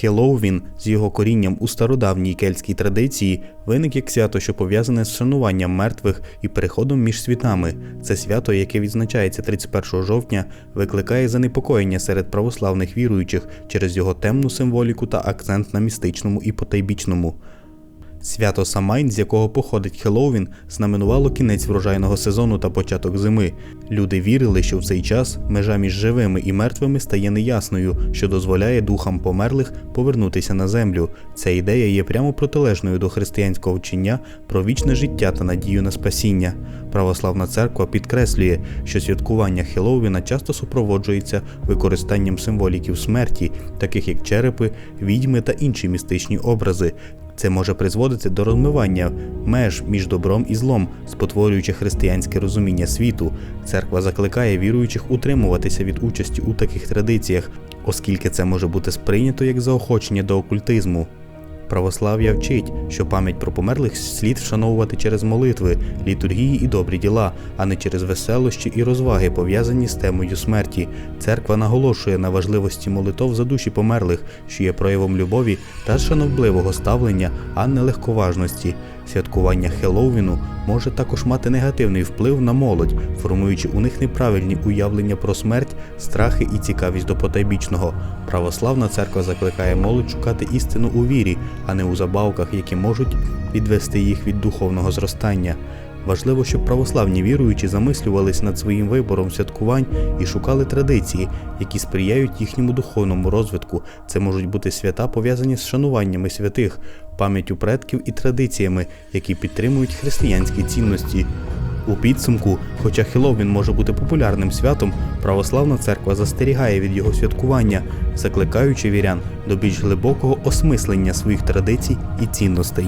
Хеллоуін з його корінням у стародавній кельтській традиції виник як свято, що пов'язане з шануванням мертвих і переходом між світами. Це свято, яке відзначається 31 жовтня, викликає занепокоєння серед православних віруючих через його темну символіку та акцент на містичному і потайбічному. Свято Самайн, з якого походить Хеллоуін, знаменувало кінець врожайного сезону та початок зими. Люди вірили, що в цей час межа між живими і мертвими стає неясною, що дозволяє духам померлих повернутися на землю. Ця ідея є прямо протилежною до християнського вчення про вічне життя та надію на спасіння. Православна церква підкреслює, що святкування Хеллоуіна часто супроводжується використанням символіків смерті, таких як черепи, відьми та інші містичні образи. Це може призводити до розмивання меж між добром і злом, спотворюючи християнське розуміння світу. Церква закликає віруючих утримуватися від участі у таких традиціях, оскільки це може бути сприйнято як заохочення до окультизму. Православ'я вчить, що пам'ять про померлих слід вшановувати через молитви, літургії і добрі діла, а не через веселощі і розваги, пов'язані з темою смерті. Церква наголошує на важливості молитов за душі померлих, що є проявом любові та шанобливого ставлення, а не легковажності. Святкування Хеллоуіну може також мати негативний вплив на молодь, формуючи у них неправильні уявлення про смерть, страхи і цікавість до потайбічного. Православна церква закликає молодь шукати істину у вірі, а не у забавках, які можуть відвести їх від духовного зростання. Важливо, щоб православні віруючі замислювались над своїм вибором святкувань і шукали традиції, які сприяють їхньому духовному розвитку. Це можуть бути свята, пов'язані з шануваннями святих, пам'яттю предків і традиціями, які підтримують християнські цінності. У підсумку, хоча Хеллоуін може бути популярним святом, православна церква застерігає від його святкування, закликаючи вірян до більш глибокого осмислення своїх традицій і цінностей.